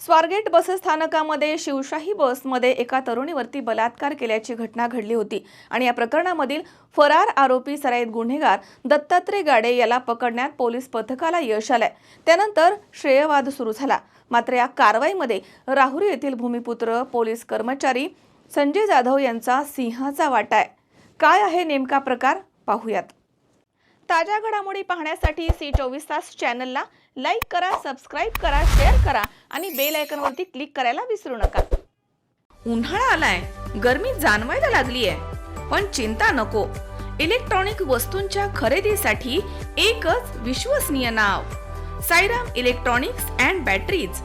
स्वारगेट बसस्थानकामध्ये शिवशाही बसमध्ये एका तरुणीवरती बलात्कार केल्याची घटना घडली होती आणि या प्रकरणामधील फरार आरोपी सराईत गुन्हेगार दत्तात्रय गाडे याला पकडण्यात पोलीस पथकाला यश आलंय. त्यानंतर श्रेयवाद सुरू झाला. मात्र या कारवाईमध्ये राहुरी येथील भूमिपुत्र पोलीस कर्मचारी संजय जाधव यांचा सिंहाचा वाटा आहे. काय आहे नेमका प्रकार? पाहूयात. ताज्या घडामोडी पाहण्यासाठी सी चोवीस तास चॅनलला लाईक करा सबस्क्राईब करा शेअर करा आणि बेल आयकॉनवरती क्लिक करायला विसरू नका. उन्हाळा आलाय गर्मी जाणवायला लागली आहे पण चिंता नको. इलेक्ट्रॉनिक वस्तूंच्या खरेदीसाठी एकच विश्वसनीय नाव साईराम इलेक्ट्रॉनिक्स अँड बॅटरीज.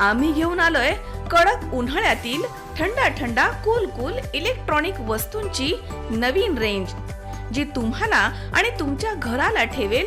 आम्ही घेऊन आलोय कडक उन्हाळ्यातील थंडा थंडा कूल कूल इलेक्ट्रॉनिक वस्तूंची नवीन रेंज जी तुम्हाला आणि तुमच्या घराला ठेवेल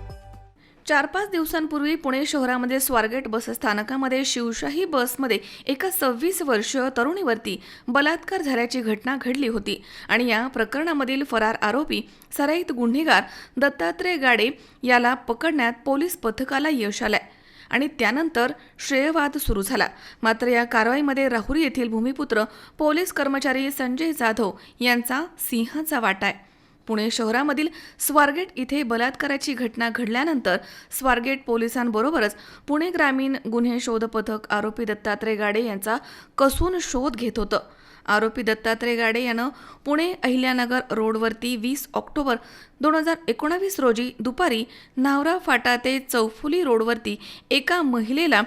चार पाच दिवसांपूर्वी पुणे शहरामध्ये स्वारगेट बसस्थानकामध्ये शिवशाही बसमध्ये एका सव्वीस वर्षीय तरुणीवरती बलात्कार झाल्याची घटना घडली होती आणि या प्रकरणामधील फरार आरोपी सराईत गुन्हेगार दत्तात्रय गाडे याला पकडण्यात पोलीस पथकाला यश आलंय आणि त्यानंतर श्रेयवाद सुरू झाला. मात्र या कारवाईमध्ये राहुरी येथील भूमिपुत्र पोलीस कर्मचारी संजय जाधव यांचा सिंहाचा वाटा आहे. पुणे शहरामधील स्वारगेट इथे बलात्काराची घटना घडल्यानंतर स्वारगेट पोलिसांबरोबरच पुणे ग्रामीण गुन्हे शोध पथक आरोपी दत्तात्रय गाडे यांचा कसून शोध घेत होतं. आरोपी दत्तात्रय गाडे यानं पुणे अहिल्यानगर रोडवरती वीस ऑक्टोबर दोन हजार एकोणावीस रोजी दुपारी नावरा फाटा ते चौफुली रोडवरती एका महिलेला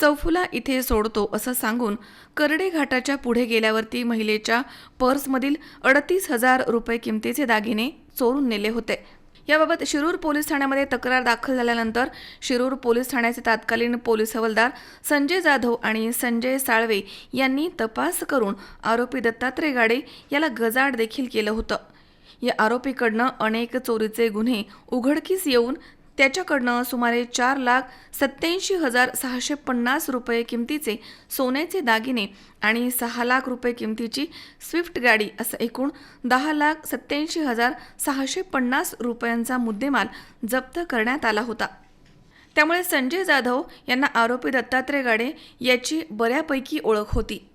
चौफुला इथे सोडतो असं सांगून करडे घाटाच्या पुढे गेल्यावरती महिलेच्या पर्समधील अडतीस हजार रुपये किमतीचे दागिने चोरून नेले होते. याबाबत शिरूर पोलीस ठाण्यामध्ये तक्रार दाखल झाल्यानंतर शिरूर पोलीस ठाण्याचे तत्कालीन पोलीस हवालदार संजय जाधव आणि संजय साळवे यांनी तपास करून आरोपी दत्तात्रय गाडे याला गजाड देखील केलं होतं. या आरोपीकडनं अनेक चोरीचे गुन्हे उघडकीस येऊन त्याच्याकडनं सुमारे चार लाख सत्याऐंशी हजार सहाशे पन्नास रुपये किमतीचे सोन्याचे दागिने आणि सहा लाख रुपये किमतीची स्विफ्ट गाडी असं एकूण दहा लाख सत्याऐंशी हजार सहाशे पन्नास रुपयांचा मुद्देमाल जप्त करण्यात आला होता. त्यामुळे संजय जाधव यांना आरोपी दत्तात्रय गाडे याची बऱ्यापैकी ओळख होती.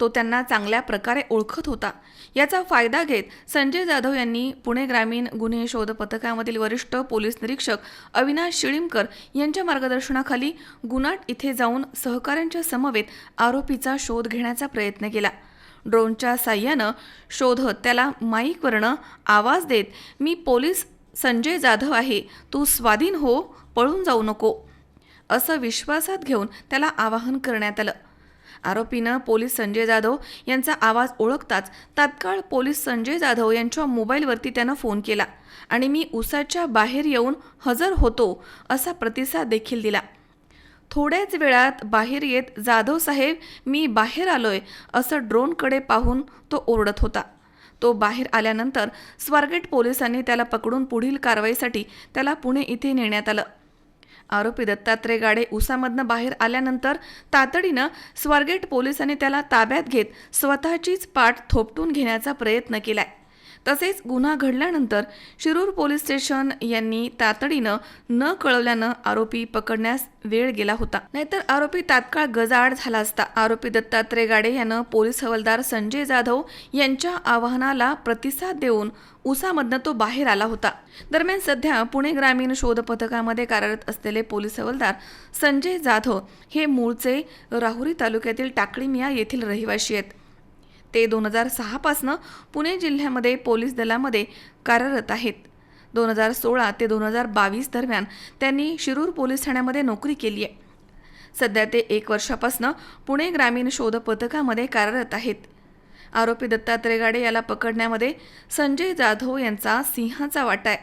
तो त्यांना चांगल्या प्रकारे ओळखत होता. याचा फायदा घेत संजय जाधव यांनी पुणे ग्रामीण गुन्हे शोध पथकामधील वरिष्ठ पोलीस निरीक्षक अविनाश शिळीमकर यांच्या मार्गदर्शनाखाली गुनाट इथे जाऊन सहकाऱ्यांच्या समवेत आरोपीचा शोध घेण्याचा प्रयत्न केला. ड्रोनच्या साह्यानं शोधत त्याला माईकवरनं आवाज देत मी पोलीस संजय जाधव आहे तू स्वाधीन हो पळून जाऊ नको. असं विश्वासात घेऊन त्याला आवाहन करण्यात आलं. आरोपीनं पोलीस संजय जाधव यांचा आवाज ओळखताच तात्काळ पोलीस संजय जाधव यांच्या मोबाईलवरती त्यानं फोन केला आणि मी उसाच्या बाहेर येऊन हजर होतो असा प्रतिसाद देखील दिला. थोड्याच वेळात बाहेर येत जाधव साहेब मी बाहेर आलोय असं ड्रोनकडे पाहून तो ओरडत होता. तो बाहेर आल्यानंतर स्वारगेट पोलिसांनी त्याला पकडून पुढील कारवाईसाठी त्याला पुणे इथे नेण्यात आलं. आरोपी दत्तात्रय गाडे उसामधनं बाहेर आल्यानंतर तातडीनं स्वारगेट पोलिसांनी त्याला ताब्यात घेत स्वतःचीच पाठ थोपटून घेण्याचा प्रयत्न केलाय. तसेच गुन्हा घडल्यानंतर शिरूर पोलीस स्टेशन यांनी तातडीनं न कळवल्यानं आरोपी पकडण्यास वेळ गेला होता. नाहीतर आरोपी तात्काळ गजाआड झाला असता. आरोपी दत्तात्रय गाडे यानं पोलीस हवालदार संजय जाधव यांच्या आवाहनाला प्रतिसाद देऊन उसामधनं तो बाहेर आला होता. दरम्यान सध्या पुणे ग्रामीण शोध पथकामध्ये कार्यरत असलेले पोलीस हवालदार संजय जाधव हे मूळचे राहुरी तालुक्यातील टाकळीमिया येथील रहिवाशी आहेत. ते दोन हजार सहापासनं पुणे जिल्ह्यामध्ये पोलीस दलामध्ये कार्यरत आहेत. दोन हजार सोळा ते दोन हजार बावीस दरम्यान त्यांनी शिरूर पोलीस ठाण्यामध्ये नोकरी केली आहे. सध्या ते एक वर्षापासनं पुणे ग्रामीण शोध पथकामध्ये कार्यरत आहेत. आरोपी दत्तात्रय गाडे याला पकडण्यामध्ये संजय जाधव यांचा सिंहाचा वाटा आहे.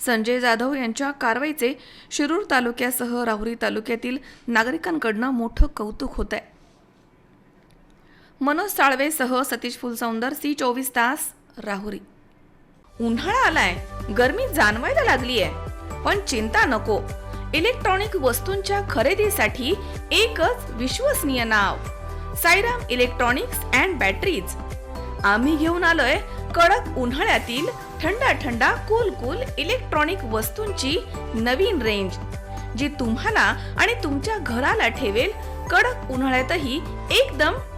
संजय जाधव यांच्या कारवाईचे शिरूर तालुक्यासह राहुरी तालुक्यातील नागरिकांकडनं मोठं कौतुक होत आहे मनोज साळवेसह सतीश फुलसौंदर सी चोवीस तास राहुरी. उन्हाळा आलाय. गर्मी जाणवायला लागली आहे पण चिंता नको. इलेक्ट्रॉनिक वस्तूंच्या खरेदीसाठी एकच विश्वसनीय नाव. Sairam electronics and batteries. आम्ही घेऊन आलोय कडक उन्हाळ्यातील थंडा थंडा कूल कूल इलेक्ट्रॉनिक वस्तूंची नवीन रेंज जी तुम्हाला आणि तुमच्या घराला ठेवेल कडक उन्हाळ्यातही एकदम